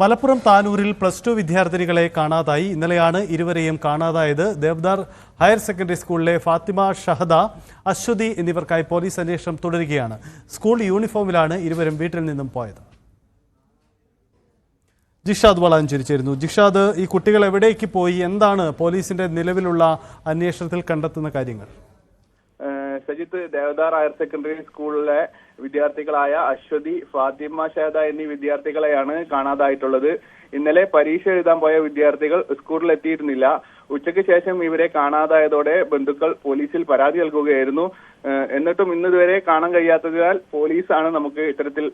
മലപ്പുറം താനൂരിൽ plus two വിദ്യാർത്ഥിനികളെ കാണാതായി. ഇന്നലെയാണ് ഇരുവരെയും കാണാതായത്. ദേവദാർ ഹയർ സെക്കൻഡറി സ്കൂളിലെ ഫാത്തിമ ഷഹദ അശ്വതി എന്നിവർക്കായി പോലീസ് അന്വേഷണം തുടരുകയാണ്. സ്കൂൾ യൂണിഫോമിലാണ് ഇരുവരും വീട്ടിൽ നിന്നും പോയത്. ജിഷാദ് വളാഞ്ചേരി ചേരുന്നു. ജിഷാദ് ഈ കുട്ടികൾ എവിടേക്ക് പോയി? എന്താണ് പോലീസിന്റെ നിലവിലുള്ള അന്വേഷണത്തിൽ കണ്ടെത്തുന്ന കാര്യങ്ങൾ? സജിത്ത് ദേവദാർ ഹയർ സെക്കൻഡറി സ്കൂളിലെ വിദ്യാർത്ഥികളായ അശ്വതി ഫാത്തിമ ഷേദ എന്നീ വിദ്യാർത്ഥികളെയാണ് കാണാതായിട്ടുള്ളത്. ഇന്നലെ പരീക്ഷ എഴുതാൻ പോയ വിദ്യാർത്ഥികൾ സ്കൂളിൽ എത്തിയിരുന്നില്ല ഉച്ചയ്ക്ക് ശേഷം ഇവരെ കാണാതായതോടെ ബന്ധുക്കൾ പോലീസിൽ പരാതി നൽകുകയായിരുന്നു. എന്നിട്ടും ഇന്നുവരെ കാണാൻ കഴിയാത്തതിനാൽ പോലീസാണ് നമുക്ക് ഇത്തരത്തിൽ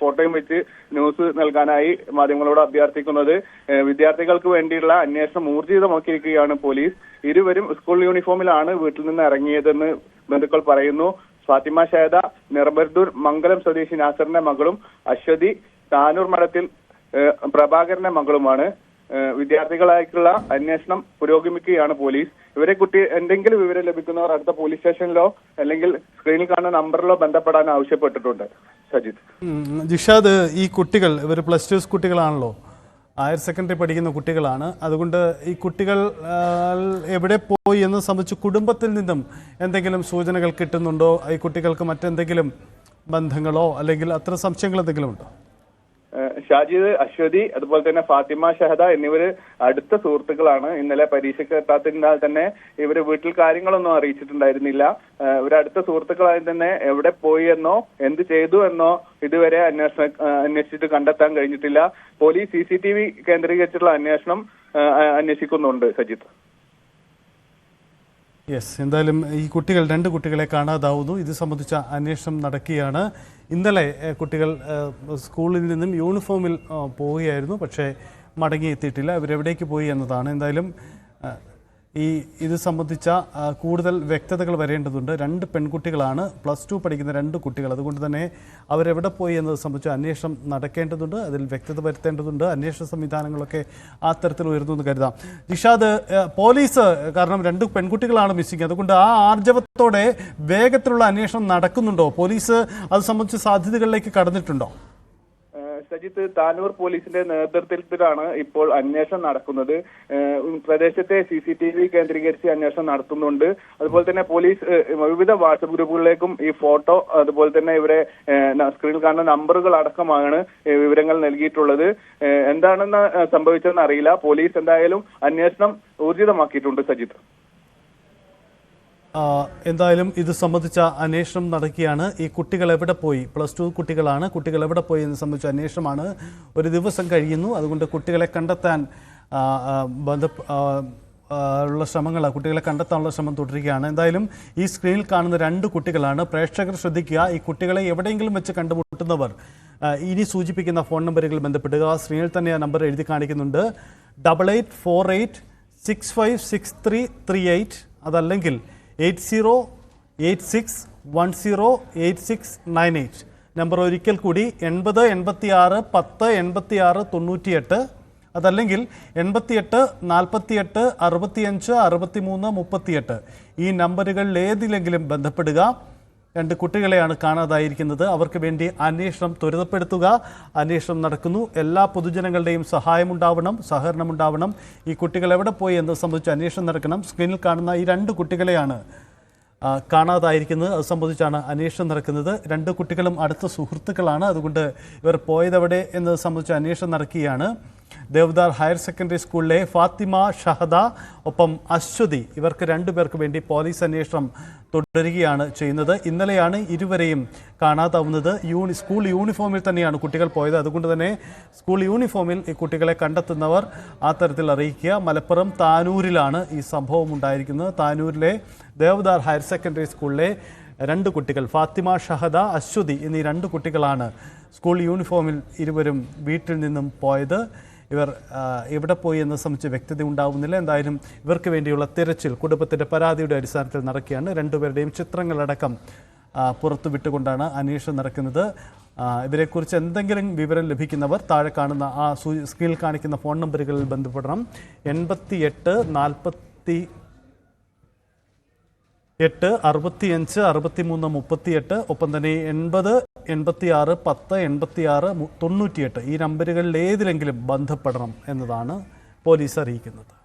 ഫോട്ടോയും വെച്ച് ന്യൂസ് നൽകാനായി മാധ്യമങ്ങളോട് അഭ്യർത്ഥിക്കുന്നത്. വിദ്യാർത്ഥികൾക്ക് വേണ്ടിയുള്ള അന്വേഷണം ഊർജിതമാക്കിയിരിക്കുകയാണ് പോലീസ്. ഇരുവരും സ്കൂൾ യൂണിഫോമിലാണ് വീട്ടിൽ നിന്ന് ഇറങ്ങിയതെന്ന് ബന്ധുക്കൾ പറയുന്നു. ഫാത്തിമ ഷേദ നിർബർദൂർ മംഗലം സ്വദേശി നാസറിന്റെ മകളും അശ്വതി താനൂർ മഠത്തിൽ പ്രഭാകരന്റെ മകളുമാണ്. വിദ്യാർത്ഥികളായിട്ടുള്ള അന്വേഷണം പുരോഗമിക്കുകയാണ് പോലീസ്. ഇവരെ കുട്ടി എന്തെങ്കിലും വിവരം ലഭിക്കുന്നവർ അടുത്ത പോലീസ് സ്റ്റേഷനിലോ അല്ലെങ്കിൽ സ്ക്രീനിൽ കാണുന്ന നമ്പറിലോ ബന്ധപ്പെടാൻ ആവശ്യപ്പെട്ടിട്ടുണ്ട്. സജിത്. ജിഷാദ് ഈ കുട്ടികൾ ഇവർ പ്ലസ് ടു കുട്ടികളാണല്ലോ? ഹയർ സെക്കൻഡറി പഠിക്കുന്ന കുട്ടികളാണ്. അതുകൊണ്ട് ഈ കുട്ടികൾ എവിടെ പോയി എന്ന് സംബന്ധിച്ച് കുടുംബത്തിൽ നിന്നും എന്തെങ്കിലും സൂചനകൾ കിട്ടുന്നുണ്ടോ? ഈ കുട്ടികൾക്ക് മറ്റെന്തെങ്കിലും ബന്ധങ്ങളോ അല്ലെങ്കിൽ അത്ര സംശയങ്ങൾ എന്തെങ്കിലും ഉണ്ടോ? ഷാജിദ് അശ്വതി അതുപോലെ തന്നെ ഫാത്തിമ ഷഹദ എന്നിവര് അടുത്ത സുഹൃത്തുക്കളാണ്. ഇന്നലെ പരീക്ഷയ്ക്ക് എത്താത്തതിനാൽ തന്നെ ഇവർ വീട്ടിൽ കാര്യങ്ങളൊന്നും അറിയിച്ചിട്ടുണ്ടായിരുന്നില്ല. ഇവരടുത്ത സുഹൃത്തുക്കളായി തന്നെ എവിടെ പോയി എന്നോ എന്ത് ചെയ്തു എന്നോ ഇതുവരെ അന്വേഷണ അന്വേഷിച്ചിട്ട് കണ്ടെത്താൻ കഴിഞ്ഞിട്ടില്ല. പോലീസ് സി കേന്ദ്രീകരിച്ചിട്ടുള്ള അന്വേഷണം അന്വേഷിക്കുന്നുണ്ട് സജിത്ത്. യെസ് എന്തായാലും ഈ കുട്ടികൾ രണ്ട് കുട്ടികളെ കാണാതാവുന്നു. ഇത് സംബന്ധിച്ച അന്വേഷണം നടക്കുകയാണ്. ഇന്നലെ കുട്ടികൾ സ്കൂളിൽ നിന്നും യൂണിഫോമിൽ പോവുകയായിരുന്നു. പക്ഷേ മടങ്ങിയെത്തിയിട്ടില്ല. അവരെവിടേക്ക് പോയി എന്നതാണ്. എന്തായാലും ഈ ഇത് സംബന്ധിച്ച കൂടുതൽ വ്യക്തതകൾ വരേണ്ടതുണ്ട്. രണ്ട് പെൺകുട്ടികളാണ് പ്ലസ് ടു പഠിക്കുന്ന രണ്ട് കുട്ടികൾ. അതുകൊണ്ട് തന്നെ അവരെവിടെ പോയി എന്നത് സംബന്ധിച്ച് അന്വേഷണം നടക്കേണ്ടതുണ്ട് അതിൽ വ്യക്തത വരുത്തേണ്ടതുണ്ട് അന്വേഷണ സംവിധാനങ്ങളൊക്കെ ആ തരത്തിൽ ഉയർന്നു എന്ന് കരുതാം. ജിഷാദ് പോലീസ് കാരണം രണ്ട് പെൺകുട്ടികളാണ് മിസ്സിംഗ്. അതുകൊണ്ട് ആ ആർജവത്തോടെ വേഗത്തിലുള്ള അന്വേഷണം നടക്കുന്നുണ്ടോ? പോലീസ് അത് സംബന്ധിച്ച് സാധ്യതകളിലേക്ക് കടന്നിട്ടുണ്ടോ? സജിത്ത് താനൂർ പോലീസിന്റെ നേതൃത്വത്തിലാണ് ഇപ്പോൾ അന്വേഷണം നടക്കുന്നത്. പ്രദേശത്തെ സി സി ടി വി കേന്ദ്രീകരിച്ച് അന്വേഷണം നടത്തുന്നുണ്ട്. അതുപോലെ തന്നെ പോലീസ് വിവിധ വാട്സപ്പ് ഗ്രൂപ്പുകളിലേക്കും ഈ ഫോട്ടോ അതുപോലെ തന്നെ ഇവരെ സ്ക്രീനിൽ കാണുന്ന നമ്പറുകൾ അടക്കമാണ് വിവരങ്ങൾ നൽകിയിട്ടുള്ളത്. എന്താണെന്ന് സംഭവിച്ചതെന്ന് അറിയില്ല. പോലീസ് എന്തായാലും അന്വേഷണം ഊർജിതമാക്കിയിട്ടുണ്ട് സജിത്ത്. എന്തായാലും ഇത് സംബന്ധിച്ച അന്വേഷണം നടക്കുകയാണ്. ഈ കുട്ടികൾ എവിടെ പോയി? പ്ലസ് ടു കുട്ടികളാണ്. കുട്ടികൾ എവിടെ പോയി എന്ന് സംബന്ധിച്ച അന്വേഷണമാണ്. ഒരു ദിവസം കഴിയുന്നു. അതുകൊണ്ട് കുട്ടികളെ കണ്ടെത്താൻ ബന്ധ ഉള്ള ശ്രമങ്ങൾ കുട്ടികളെ കണ്ടെത്താനുള്ള ശ്രമം തുടരുകയാണ്. എന്തായാലും ഈ സ്ക്രീനിൽ കാണുന്ന രണ്ട് കുട്ടികളാണ്. പ്രേക്ഷകർ ശ്രദ്ധിക്കുക ഈ കുട്ടികളെ എവിടെയെങ്കിലും വെച്ച് കണ്ടുമുട്ടുന്നവർ ഇനി സൂചിപ്പിക്കുന്ന ഫോൺ നമ്പറുകൾ ബന്ധപ്പെടുക. സ്ക്രീനിൽ തന്നെ ആ നമ്പർ എഴുതി കാണിക്കുന്നുണ്ട്. Double eight four eight six five six three three eight അതല്ലെങ്കിൽ എയ്റ്റ് നമ്പർ ഒരിക്കൽ കൂടി എൺപത് എൺപത്തി ആറ് പത്ത് എൺപത്തി ആറ് തൊണ്ണൂറ്റിയെട്ട്. അതല്ലെങ്കിൽ എൺപത്തിയെട്ട് നാൽപ്പത്തിയെട്ട് അറുപത്തിയഞ്ച് അറുപത്തിമൂന്ന് മുപ്പത്തിയെട്ട്. ഈ നമ്പറുകളിൽ ഏതിലെങ്കിലും ബന്ധപ്പെടുക. രണ്ട് കുട്ടികളെയാണ് കാണാതായിരിക്കുന്നത്. അവർക്ക് വേണ്ടി അന്വേഷണം ത്വരിതപ്പെടുത്തുക. അന്വേഷണം നടക്കുന്നു. എല്ലാ പൊതുജനങ്ങളുടെയും സഹായമുണ്ടാവണം സഹകരണമുണ്ടാവണം ഈ കുട്ടികൾ എവിടെ പോയി എന്ന് സംബന്ധിച്ച് അന്വേഷണം നടക്കണം. സ്ക്രീനിൽ കാണുന്ന ഈ രണ്ട് കുട്ടികളെയാണ് കാണാതായിരിക്കുന്നത്. അത് സംബന്ധിച്ചാണ് അന്വേഷണം നടക്കുന്നത്. രണ്ട് കുട്ടികളും അടുത്ത സുഹൃത്തുക്കളാണ്. അതുകൊണ്ട് ഇവർ പോയതെവിടെ എന്നത് സംബന്ധിച്ച് അന്വേഷണം നടക്കുകയാണ്. ദേവദാർ ഹയർ സെക്കൻഡറി സ്കൂളിലെ ഫാത്തിമ ഷഹദ ഒപ്പം അശ്വതി ഇവർക്ക് രണ്ടുപേർക്ക് വേണ്ടി പോലീസ് അന്വേഷണം തുടരുകയാണ് ചെയ്യുന്നത്. ഇന്നലെയാണ് ഇരുവരെയും കാണാതാവുന്നത്. യൂണി സ്കൂൾ യൂണിഫോമിൽ തന്നെയാണ് കുട്ടികൾ പോയത്. അതുകൊണ്ട് തന്നെ സ്കൂൾ യൂണിഫോമിൽ ഈ കുട്ടികളെ കണ്ടെത്തുന്നവർ ആ തരത്തിൽ അറിയിക്കുക. മലപ്പുറം താനൂരിലാണ് ഈ സംഭവം ഉണ്ടായിരിക്കുന്നത്. താനൂരിലെ ദേവദാർ ഹയർ സെക്കൻഡറി സ്കൂളിലെ രണ്ട് കുട്ടികൾ ഫാത്തിമ ഷഹദ അശ്വതി എന്നീ രണ്ട് കുട്ടികളാണ് സ്കൂൾ യൂണിഫോമിൽ ഇരുവരും വീട്ടിൽ നിന്നും പോയത്. ഇവർ എവിടെ പോയി എന്ന സംബന്ധിച്ച് വ്യക്തത ഉണ്ടാവുന്നില്ല. എന്തായാലും ഇവർക്ക് വേണ്ടിയുള്ള തിരച്ചിൽ കുടുംബത്തിന്റെ പരാതിയുടെ അടിസ്ഥാനത്തിൽ നടക്കുകയാണ്. രണ്ടുപേരുടെയും ചിത്രങ്ങളടക്കം പുറത്തു വിട്ടുകൊണ്ടാണ് അന്വേഷണം നടക്കുന്നത്. ഇവരെക്കുറിച്ച് എന്തെങ്കിലും വിവരം ലഭിക്കുന്നവർ താഴെ കാണുന്ന ആ സ്ക്രീനിൽ കാണിക്കുന്ന ഫോൺ നമ്പറുകളിൽ ബന്ധപ്പെടണം. എൺപത്തി എട്ട് നാൽപ്പത്തി എട്ട് അറുപത്തിയഞ്ച് അറുപത്തിമൂന്ന് മുപ്പത്തിയെട്ട് ഒപ്പം തന്നെ എൺപത് എൺപത്തിയാറ് പത്ത് എൺപത്തിയാറ് തൊണ്ണൂറ്റിയെട്ട് ഈ നമ്പറുകളിൽ ഏതിലെങ്കിലും ബന്ധപ്പെടണം എന്നതാണ് പോലീസ് അറിയിക്കുന്നത്.